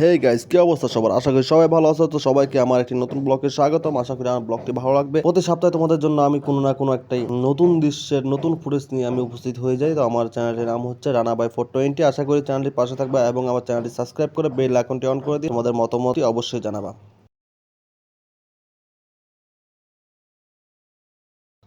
Hey guys কি অবস্থা সবার? আশা করি সবাই ভালো আছো। তো সবাইকে আমার একটি নতুন ব্লগে স্বাগতম। আশা করি আমার ব্লগটি ভালো লাগবে। প্রতি সপ্তাহে তোমাদের জন্য আমি কোনো না কোনো একটাই নতুন দৃশ্যের, নতুন ফুটেজ নিয়ে আমি উপস্থিত হয়ে যাই। তো আমার চ্যানেলের নাম হচ্ছে রানা বাই ফোর টোয়েন্টি। আশা করি চ্যানেলটির পাশে থাকবে এবং আমার চ্যানেলটি সাবস্ক্রাইব করে বেল আইকনটি অন করে দিয়ে তোমাদের মতামতই অবশ্যই জানাবা।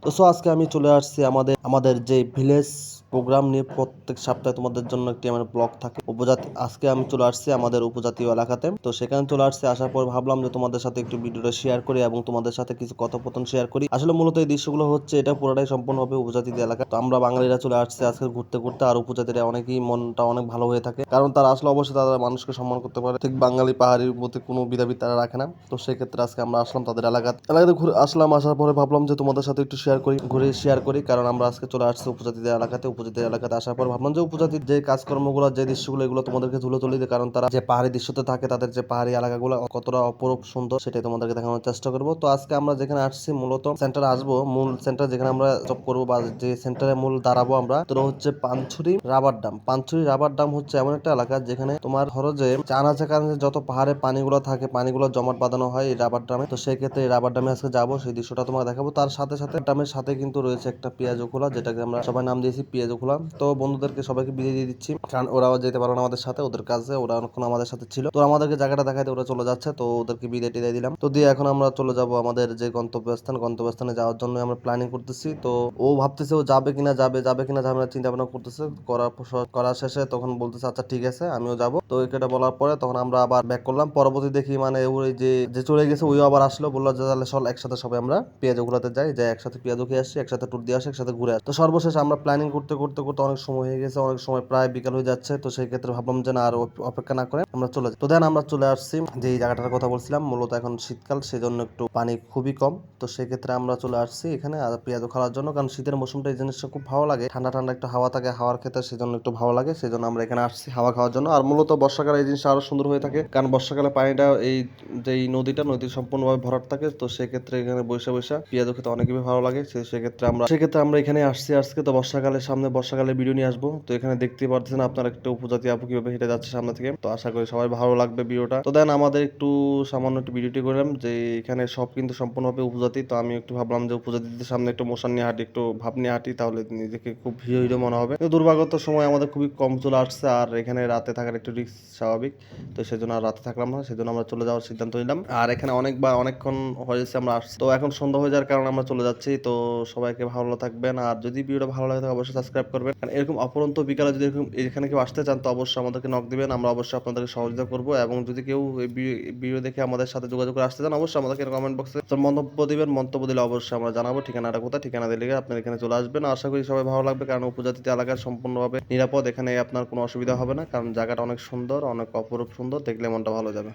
তো সো আজকে আমি চলে আসছি আমাদের আমাদের যে ভিলেজ প্রোগ্রাম নিয়ে প্রত্যেক সপ্তাহে তোমাদের জন্য একটি আমার ব্লগ থাকে। উপজাতি, আজকে আমি চলে আসছি আমাদের উপজাতীয় এলাকাতে। তো সেখানে চলে আসছি, আসার পর ভাবলাম যে তোমাদের সাথে একটু ভিডিওটা শেয়ার করি এবং তোমাদের সাথে কিছু কথোপকথন শেয়ার করি। আসলে মূলত এই দৃশ্যগুলো হচ্ছে, এটা পুরোটাই সম্পূর্ণ হবে উপজাতিদের এলাকা। তো আমরা বাঙালিরা চলে আসছি আজকে ঘুরতে ঘুরতে, আর উপজাতিরা অনেকেই মনটা অনেক ভালো হয়ে থাকে। কারণ তারা আসলে অবশ্যই তারা মানুষকে সম্মান করতে পারে। ঠিক বাঙালি পাহাড়ির মধ্যে কোনো বিধাবিদ তারা রাখে না। তো সেক্ষেত্রে আজকে আমরা আসলাম তাদের এলাকা এলাকাতে ঘুরে আসলাম, আসার পরে ভাবলাম যে তোমাদের সাথে একটু শেয়ার করি ঘুরে শেয়ার করি কারণ আমরা আজকে চলে আসছি উপজাতিদের এলাকাতে। উপজাতিদের এলাকাতে আসার পর ভাবলাম যে উপজাতির যে কাজকর্মগুলো যে দৃশ্যগুলো এগুলো তোমাদেরকে তুলে তুলি দিই, কারণ তারা যে পাহাড়ি দৃশ্যতে থাকে তাদের যে পাহাড়ি এলাকাগুলো কতটা অপরূপ সুন্দর সেটাই তোমাদেরকে দেখানোর চেষ্টা করব। তো আজকে আমরা যেখানে আসছি মূলত সেন্টার আসব। মূল সেন্টার যেখানে আমরা জব করব বা যে সেন্টারে মূল দাঁড়াবো আমরা তো হচ্ছে পানছুরি রাবার ডাম পানছুরি রাবার ডাম হচ্ছে এমন একটা এলাকা যেখানে তোমার ধরো যে আনাচে কানাচে যত পাহাড়ে পানিগুলো থাকে পানিগুলো জমাট বাঁধানো হয় এই রাবার ডামে তো সেই ক্ষেত্রে রাবার ডামে আজকে যাব সেই দৃশ্যটা তোমাকে দেখাবো। তার সাথে সাথে ডামের সাথে কিন্তু রয়েছে একটা পেঁয়াজু খোলা, যেটাকে আমরা সবাই নাম দিয়েছি পেঁয়াজু খোলা। তো বন্ধুদেরকে সবাইকে বিদায় দিয়ে দিচ্ছি। কারণ ওরাও যেতে পারো না আমাদের সাথে, ওদের কাছে ওরা অনেকক্ষণ আমাদের সাথে ছিল। তো আমাদেরকে জায়গাটা দেখাইতে ওরা চলে যাচ্ছে, তো ওদেরকে বিদায় টিদায় দিলাম। তো দিয়ে এখন আমরা চলে যাব আমাদের যে গন্তব্যস্থান, গন্তব্যস্থানে যাওয়ার জন্য আমরা প্ল্যানিং করতেছি। তো ও ভাবতেছে ও যাবে কিনা, যাবে যাবে কিনা আমরা চিন্তা ভাবনা করতেছে। করার করার শেষে তখন বলতেছে আচ্ছা ঠিক আছে, আমিও যাব। তো এটা বলার পরে তখন আমরা আবার ব্যাক করলাম। পরবর্তী দেখি মানে ওই যে যে চলে গেছে, ওইও আবার আসলো। বলল যে, তাহলে চল একসাথে সবাই আমরা পেঁয়াজ ঘোরাতে যাই যাই একসাথে পেঁয়াজ খেয়ে আসছি, একসাথে ট্যুর দিয়ে আসি, একসাথে ঘুরে আসি। তো সর্বশেষ আমরা প্ল্যানিং করতে করতে করতে অনেক সময় হয়ে গেছে, অনেক সময় প্রায় বিকাল হয়ে যাচ্ছে। তো সেই ক্ষেত্রে ভাবলাম যে না, আর অপেক্ষা না করে আমরা চলে যাই। তো দেন আমরা চলে আসছি, যে এই জায়গাটার কথা বলছিলাম, মূলত এখন শীতকাল সেই জন্য একটু পানি খুবই কম। তো সেই ক্ষেত্রে আমরা চলে আসছি এখানে, আর পেঁয়াজ খাওয়ার জন্য, কারণ শীতের মৌসুমটা এই জিনিসটা খুব ভালো লাগে। ঠান্ডা ঠান্ডা একটু হাওয়া থাকে, হাওয়ার ক্ষেত্রে সেই জন্য একটু ভালো লাগে সেই জন্য আমরা এখানে আসছি হাওয়া খাওয়ার জন্য। আর মূলত বর্ষাকালে এই জিনিসটা আরও সুন্দর হয়ে থাকে, কারণ বর্ষাকালে পানিটা এই যে নদীটা নদী সম্পূর্ণভাবে ভরাট থাকে। তো সেক্ষেত্রে এখানে বৈশা বৈশা পেঁয়াজ খেতে অনেকই ভালো লাগে। সেক্ষেত্রে আমরা সেক্ষেত্রে আমরা এখানে আসছি আজকে, তো বর্ষাকালের সামনে বর্ষাকালে ভিডিও নিয়ে আসব। তো এখানে দেখতে পাচ্ছেন উপজাতি আপু কীভাবে হেঁটে যাচ্ছে সামনে থেকে। তো আশা করি সবাই ভালো লাগবে ভিডিওটা। তো দেন আমাদের একটু সামান্য একটু ভিডিওটি করলাম যে এখানে সব কিন্তু সম্পূর্ণভাবে উপজাতি। তো আমি একটু ভাবলাম যে উপজাতিদের সামনে একটু নিয়ে হাঁটি, একটু ভাব নিয়ে হাঁটি, তাহলে নিজেকে খুব হিরো হিরো মনে হবে। তো সময় আমাদের খুবই কম চলে আসছে, আর এখানে রাতে থাকার একটু রিস্ক স্বাভাবিক। তো সেজন্য আর রাতে থাকলাম না, সেজন্য আমরা চলে যাওয়ার সিদ্ধান্ত নিলাম। আর এখানে অনেকবার অনেকক্ষণ হয়েছে আমরা আসছি। তো এখন সন্ধ্যা হয়ে যাওয়ার কারণে আমরা চলে যাচ্ছি। তো সবাইকে ভালো থাকবেন। আর যদি ভিডিওটা ভালো লাগে তাহলে অবশ্যই সাবস্ক্রাইব করবেন। কারণ এরকম অপরন্ত বিকালে যদি এরকম এখানে কেউ আসতে চান, তো অবশ্যই আমাদেরকে নক দিবেন। আমরা অবশ্যই আপনাদেরকে সহযোগিতা করব এবং যদি কেউ ভিডিও দেখে আমাদের সাথে যোগাযোগ করে আসতে চান, অবশ্যই আমাদেরকে কমেন্ট বক্সে মন্তব্য দিবেন। মন্তব্য দিলে অবশ্যই আমরা জানাব ঠিকানাটা কোথায়, ঠিকানা দিলে আপনার এখানে চলে আসবেন। আশা করি সবাই ভালো লাগবে, কারণ উপজাতিতে এলাকা সম্পূর্ণভাবে নিরাপদ। এখানে আপনার কোনো অসুবিধা হবে না, কারণ জায়গাটা অনেক সুন্দর, অনেক অপরূপ সুন্দর। দেখলে মনটা ভালো যাবে।